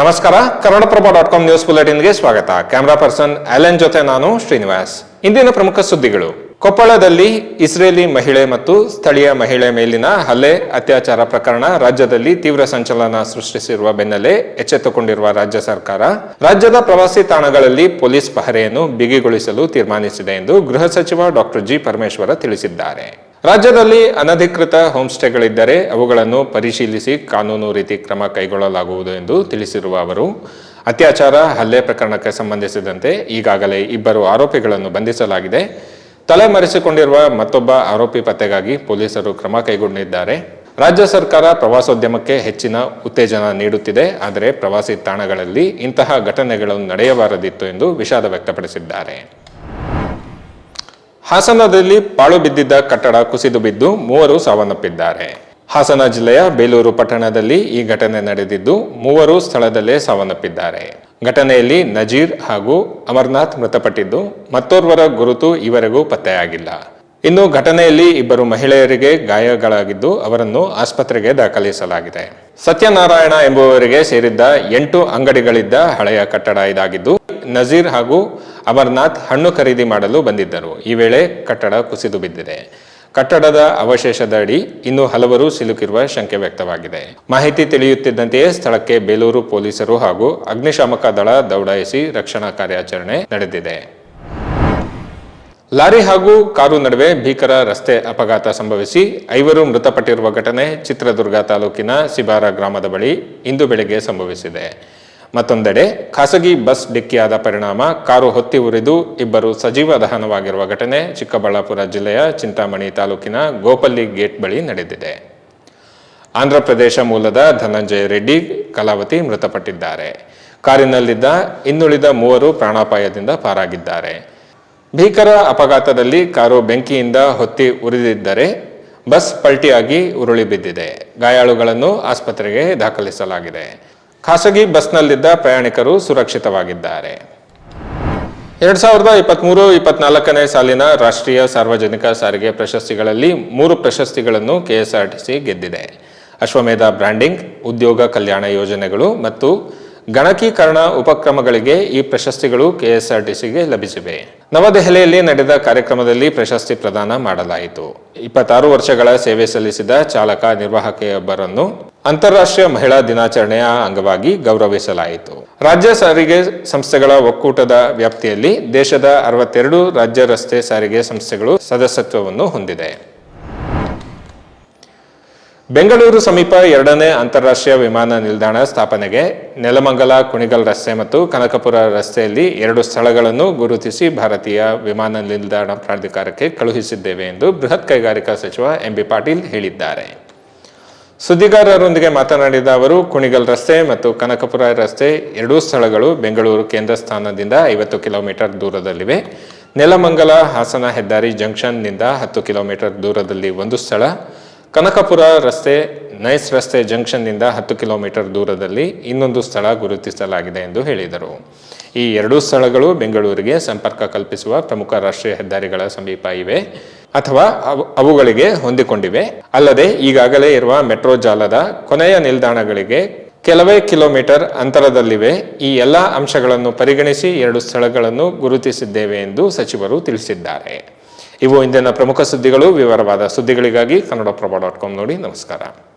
ನಮಸ್ಕಾರ. Kannadaprabha dot com news ಬುಲೆಟಿನ್ಗೆ ಸ್ವಾಗತ. ಕ್ಯಾಮರಾ ಪರ್ಸನ್ ಅಲೆನ್ ಜೊತೆ ನಾನು ಶ್ರೀನಿವಾಸ್. ಇಂದಿನ ಪ್ರಮುಖ ಸುದ್ದಿಗಳು. ಕೊಪ್ಪಳದಲ್ಲಿ ಇಸ್ರೇಲಿ ಮಹಿಳೆ ಮತ್ತು ಸ್ಥಳೀಯ ಮಹಿಳೆ ಮೇಲಿನ ಹಲ್ಲೆ ಅತ್ಯಾಚಾರ ಪ್ರಕರಣ ರಾಜ್ಯದಲ್ಲಿ ತೀವ್ರ ಸಂಚಲನ ಸೃಷ್ಟಿಸಿರುವ ಬೆನ್ನಲ್ಲೇ ಎಚ್ಚೆತ್ತುಕೊಂಡಿರುವ ರಾಜ್ಯ ಸರ್ಕಾರ, ರಾಜ್ಯದ ಪ್ರವಾಸಿ ತಾಣಗಳಲ್ಲಿ ಪೊಲೀಸ್ ಪಹರೆಯನ್ನು ಬಿಗಿಗೊಳಿಸಲು ತೀರ್ಮಾನಿಸಿದೆ ಎಂದು ಗೃಹ ಸಚಿವ ಡಾಕ್ಟರ್ ಜಿ ಪರಮೇಶ್ವರ ತಿಳಿಸಿದ್ದಾರೆ. ರಾಜ್ಯದಲ್ಲಿ ಅನಧಿಕೃತ ಹೋಂಸ್ಟೇಗಳಿದ್ದರೆ ಅವುಗಳನ್ನು ಪರಿಶೀಲಿಸಿ ಕಾನೂನು ರೀತಿ ಕ್ರಮ ಕೈಗೊಳ್ಳಲಾಗುವುದು ಎಂದು ತಿಳಿಸಿರುವ ಅವರು, ಅತ್ಯಾಚಾರ, ಹಲ್ಲೆ ಪ್ರಕರಣಕ್ಕೆ ಸಂಬಂಧಿಸಿದಂತೆ ಈಗಾಗಲೇ ಇಬ್ಬರು ಆರೋಪಿಗಳನ್ನು ಬಂಧಿಸಲಾಗಿದೆ. ತಲೆಮರೆಸಿಕೊಂಡಿರುವ ಮತ್ತೊಬ್ಬ ಆರೋಪಿ ಪತ್ತೆಗಾಗಿ ಪೊಲೀಸರು ಕ್ರಮ ಕೈಗೊಂಡಿದ್ದಾರೆ. ರಾಜ್ಯ ಸರ್ಕಾರ ಪ್ರವಾಸೋದ್ಯಮಕ್ಕೆ ಹೆಚ್ಚಿನ ಉತ್ತೇಜನ ನೀಡುತ್ತಿದೆ. ಆದರೆ ಪ್ರವಾಸಿ ತಾಣಗಳಲ್ಲಿ ಇಂತಹ ಘಟನೆಗಳು ನಡೆಯಬಾರದಿತ್ತು ಎಂದು ವಿಷಾದ ವ್ಯಕ್ತಪಡಿಸಿದ್ದಾರೆ. ಹಾಸನದಲ್ಲಿ ಪಾಳು ಬಿದ್ದಿದ್ದ ಕಟ್ಟಡ ಕುಸಿದು ಬಿದ್ದು ಮೂವರು ಸಾವನ್ನಪ್ಪಿದ್ದಾರೆ. ಹಾಸನ ಜಿಲ್ಲೆಯ ಬೇಲೂರು ಪಟ್ಟಣದಲ್ಲಿ ಈ ಘಟನೆ ನಡೆದಿದ್ದು ಮೂವರು ಸ್ಥಳದಲ್ಲೇ ಸಾವನ್ನಪ್ಪಿದ್ದಾರೆ. ಘಟನೆಯಲ್ಲಿ ನಜೀರ್ ಹಾಗೂ ಅಮರ್ನಾಥ್ ಮೃತಪಟ್ಟಿದ್ದು ಮತ್ತೋರ್ವರ ಗುರುತು ಈವರೆಗೂ ಪತ್ತೆಯಾಗಿಲ್ಲ. ಇನ್ನು ಘಟನೆಯಲ್ಲಿ ಇಬ್ಬರು ಮಹಿಳೆಯರಿಗೆ ಗಾಯಗಳಾಗಿದ್ದು ಅವರನ್ನು ಆಸ್ಪತ್ರೆಗೆ ದಾಖಲಿಸಲಾಗಿದೆ. ಸತ್ಯನಾರಾಯಣ ಎಂಬುವವರಿಗೆ ಸೇರಿದ್ದ ಎಂಟು ಅಂಗಡಿಗಳಿದ್ದ ಹಳೆಯ ಕಟ್ಟಡ ಇದಾಗಿದ್ದು ನಜೀರ್ ಹಾಗೂ ಅಮರ್ನಾಥ್ ಹಣ್ಣು ಖರೀದಿ ಮಾಡಲು ಬಂದಿದ್ದರು. ಈ ವೇಳೆ ಕಟ್ಟಡ ಕುಸಿದು ಬಿದ್ದಿದೆ. ಕಟ್ಟಡದ ಅವಶೇಷದ ಅಡಿ ಇನ್ನೂ ಹಲವರು ಸಿಲುಕಿರುವ ಶಂಕೆ ವ್ಯಕ್ತವಾಗಿದೆ. ಮಾಹಿತಿ ತಿಳಿಯುತ್ತಿದ್ದಂತೆಯೇ ಸ್ಥಳಕ್ಕೆ ಬೇಲೂರು ಪೊಲೀಸರು ಹಾಗೂ ಅಗ್ನಿಶಾಮಕ ದಳ ದೌಡಾಯಿಸಿ ರಕ್ಷಣಾ ಕಾರ್ಯಾಚರಣೆ ನಡೆದಿದೆ. ಲಾರಿ ಹಾಗೂ ಕಾರು ನಡುವೆ ಭೀಕರ ರಸ್ತೆ ಅಪಘಾತ ಸಂಭವಿಸಿ ಐವರು ಮೃತಪಟ್ಟಿರುವ ಘಟನೆ ಚಿತ್ರದುರ್ಗ ತಾಲೂಕಿನ ಸಿಬಾರ ಗ್ರಾಮದ ಬಳಿ ಇಂದು ಬೆಳಗ್ಗೆ ಸಂಭವಿಸಿದೆ. ಮತ್ತೊಂದೆಡೆ, ಖಾಸಗಿ ಬಸ್ ಡಿಕ್ಕಿಯಾದ ಪರಿಣಾಮ, ಕಾರು ಹೊತ್ತಿ ಉರಿದು ಇಬ್ಬರು ಸಜೀವ ದಹನವಾಗಿರುವ ಘಟನೆ ಚಿಕ್ಕಬಳ್ಳಾಪುರ ಜಿಲ್ಲೆಯ ಚಿಂತಾಮಣಿ ತಾಲೂಕಿನ ಗೋಪಲ್ಲಿ ಗೇಟ್ ಬಳಿ ನಡೆದಿದೆ. ಆಂಧ್ರಪ್ರದೇಶ ಮೂಲದ ಧನಂಜಯ ರೆಡ್ಡಿ ಕಲಾವತಿ ಮೃತಪಟ್ಟಿದ್ದಾರೆ. ಕಾರಿನಲ್ಲಿದ್ದ ಇನ್ನುಳಿದ ಮೂವರು ಪ್ರಾಣಾಪಾಯದಿಂದ ಪಾರಾಗಿದ್ದಾರೆ. ಭೀಕರ ಅಪಘಾತದಲ್ಲಿ ಕಾರು ಬೆಂಕಿಯಿಂದ ಹೊತ್ತಿ ಉರಿದಿದ್ದರೆ ಬಸ್ ಪಲ್ಟಿಯಾಗಿ ಉರುಳಿ ಬಿದ್ದಿದೆ. ಗಾಯಾಳುಗಳನ್ನು ಆಸ್ಪತ್ರೆಗೆ ದಾಖಲಿಸಲಾಗಿದೆ. ಖಾಸಗಿ ಬಸ್ನಲ್ಲಿದ್ದ ಪ್ರಯಾಣಿಕರು ಸುರಕ್ಷಿತವಾಗಿದ್ದಾರೆ. ಎರಡ್ ಸಾವಿರದ ಇಪ್ಪತ್ಮೂರು, ಇಪ್ಪತ್ನಾಲ್ಕನೇ ಸಾಲಿನ ರಾಷ್ಟ್ರೀಯ ಸಾರ್ವಜನಿಕ ಸಾರಿಗೆ ಪ್ರಶಸ್ತಿಗಳಲ್ಲಿ ಮೂರು ಪ್ರಶಸ್ತಿಗಳನ್ನು ಕೆಎಸ್ಆರ್ಟಿಸಿ ಗೆದ್ದಿದೆ. ಅಶ್ವಮೇಧ ಬ್ರ್ಯಾಂಡಿಂಗ್ ಉದ್ಯೋಗ ಕಲ್ಯಾಣ ಯೋಜನೆಗಳು ಮತ್ತು ಗಣಕೀಕರಣ ಉಪಕ್ರಮಗಳಿಗೆ ಈ ಪ್ರಶಸ್ತಿಗಳು ಕೆಎಸ್ಆರ್ಟಿಸಿಗೆ ಲಭಿಸಿವೆ. ನವದೆಹಲಿಯಲ್ಲಿ ನಡೆದ ಕಾರ್ಯಕ್ರಮದಲ್ಲಿ ಪ್ರಶಸ್ತಿ ಪ್ರದಾನ ಮಾಡಲಾಯಿತು. ಇಪ್ಪತ್ತಾರು ವರ್ಷಗಳ ಸೇವೆ ಸಲ್ಲಿಸಿದ ಚಾಲಕ ನಿರ್ವಾಹಕಿಯೊಬ್ಬರನ್ನು ಅಂತಾರಾಷ್ಟ್ರೀಯ ಮಹಿಳಾ ದಿನಾಚರಣೆಯ ಅಂಗವಾಗಿ ಗೌರವಿಸಲಾಯಿತು. ರಾಜ್ಯ ಸಾರಿಗೆ ಸಂಸ್ಥೆಗಳ ಒಕ್ಕೂಟದ ವ್ಯಾಪ್ತಿಯಲ್ಲಿ ದೇಶದ ಅರವತ್ತೆರಡು ರಾಜ್ಯ ರಸ್ತೆ ಸಾರಿಗೆ ಸಂಸ್ಥೆಗಳು ಸದಸ್ಯತ್ವವನ್ನು ಹೊಂದಿದೆ. ಬೆಂಗಳೂರು ಸಮೀಪ ಎರಡನೇ ಅಂತಾರಾಷ್ಟ್ರೀಯ ವಿಮಾನ ನಿಲ್ದಾಣ ಸ್ಥಾಪನೆಗೆ ನೆಲಮಂಗಲ ಕುಣಿಗಲ್ ರಸ್ತೆ ಮತ್ತು ಕನಕಪುರ ರಸ್ತೆಯಲ್ಲಿ ಎರಡು ಸ್ಥಳಗಳನ್ನು ಗುರುತಿಸಿ ಭಾರತೀಯ ವಿಮಾನ ನಿಲ್ದಾಣ ಪ್ರಾಧಿಕಾರಕ್ಕೆ ಕಳುಹಿಸಿದ್ದೇವೆ ಎಂದು ಬೃಹತ್ ಕೈಗಾರಿಕಾ ಸಚಿವ ಎಂಬಿ ಪಾಟೀಲ್ ಹೇಳಿದ್ದಾರೆ. ಸುದ್ದಿಗಾರರೊಂದಿಗೆ ಮಾತನಾಡಿದ ಅವರು, ಕುಣಿಗಲ್ ರಸ್ತೆ ಮತ್ತು ಕನಕಪುರ ರಸ್ತೆ ಎರಡೂ ಸ್ಥಳಗಳು ಬೆಂಗಳೂರು ಕೇಂದ್ರ ಸ್ಥಾನದಿಂದ ಐವತ್ತು ಕಿಲೋಮೀಟರ್ ದೂರದಲ್ಲಿವೆ. ನೆಲಮಂಗಲ ಹಾಸನ ಹೆದ್ದಾರಿ ಜಂಕ್ಷನ್ನಿಂದ ಹತ್ತು ಕಿಲೋಮೀಟರ್ ದೂರದಲ್ಲಿ ಒಂದು ಸ್ಥಳ. ಕನಕಪುರ ರಸ್ತೆ ನೈಸ್ ರಸ್ತೆ ಜಂಕ್ಷನ್ನಿಂದ ಹತ್ತು ಕಿಲೋಮೀಟರ್ ದೂರದಲ್ಲಿ ಇನ್ನೊಂದು ಸ್ಥಳ ಗುರುತಿಸಲಾಗಿದೆ ಎಂದು ಹೇಳಿದರು. ಈ ಎರಡೂ ಸ್ಥಳಗಳು ಬೆಂಗಳೂರಿಗೆ ಸಂಪರ್ಕ ಕಲ್ಪಿಸುವ ಪ್ರಮುಖ ರಾಷ್ಟ್ರೀಯ ಹೆದ್ದಾರಿಗಳ ಸಮೀಪ ಇವೆ. ಅಥವಾ ಅವು- ಅವುಗಳಿಗೆ ಹೊಂದಿಕೊಂಡಿವೆ. ಅಲ್ಲದೆ ಈಗಾಗಲೇ ಇರುವ ಮೆಟ್ರೋ ಜಾಲದ ಕೊನೆಯ ನಿಲ್ದಾಣಗಳಿಗೆ ಕೆಲವೇ ಕಿಲೋಮೀಟರ್ ಅಂತರದಲ್ಲಿವೆ. ಈ ಎಲ್ಲ ಅಂಶಗಳನ್ನು ಪರಿಗಣಿಸಿ ಎರಡು ಸ್ಥಳಗಳನ್ನು ಗುರುತಿಸಿದ್ದೇವೆ ಎಂದು ಸಚಿವರು ತಿಳಿಸಿದ್ದಾರೆ. ಇವು ಇಂದಿನ ಪ್ರಮುಖ ಸುದ್ದಿಗಳು. ವಿವರವಾದ ಸುದ್ದಿಗಳಿಗಾಗಿ ಕನ್ನಡಪ್ರಭ ಡಾಟ್ ಕಾಮ್ ನೋಡಿ. ನಮಸ್ಕಾರ.